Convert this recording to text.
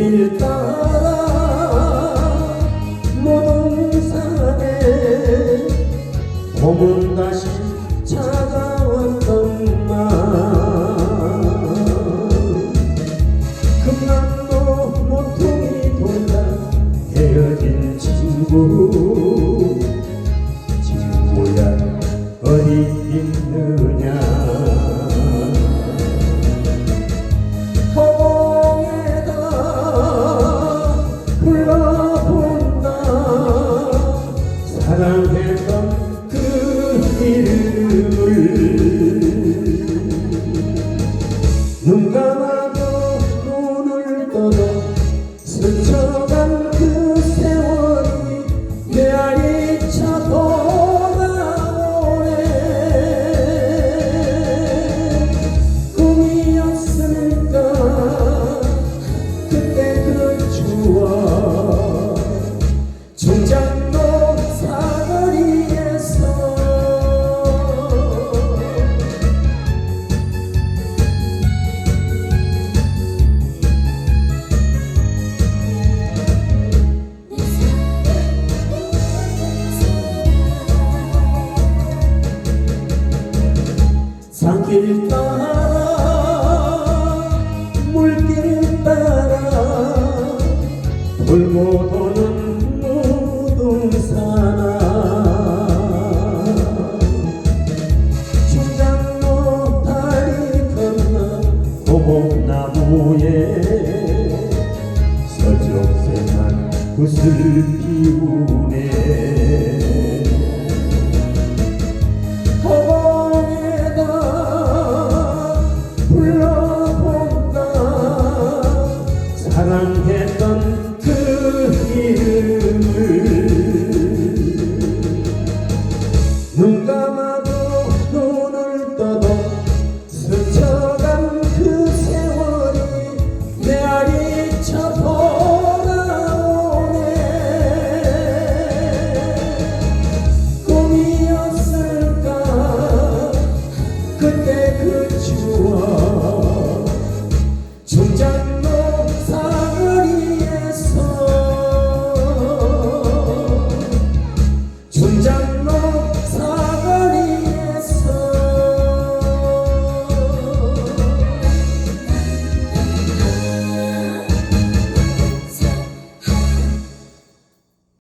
산길 따라 모동산에 봄은 다시 찾아왔던 날 금남로 모퉁이 돌다 헤어진 친구 산길 따라 물길 따라 돌고 도는 무등산아 충장로 다리 건너 고목나무에 서적생한 구슬 눈을 떠도 스쳐간 그 세월이 내 아리쳐 돌아오네. 꿈이었을까? 그때 그 추억.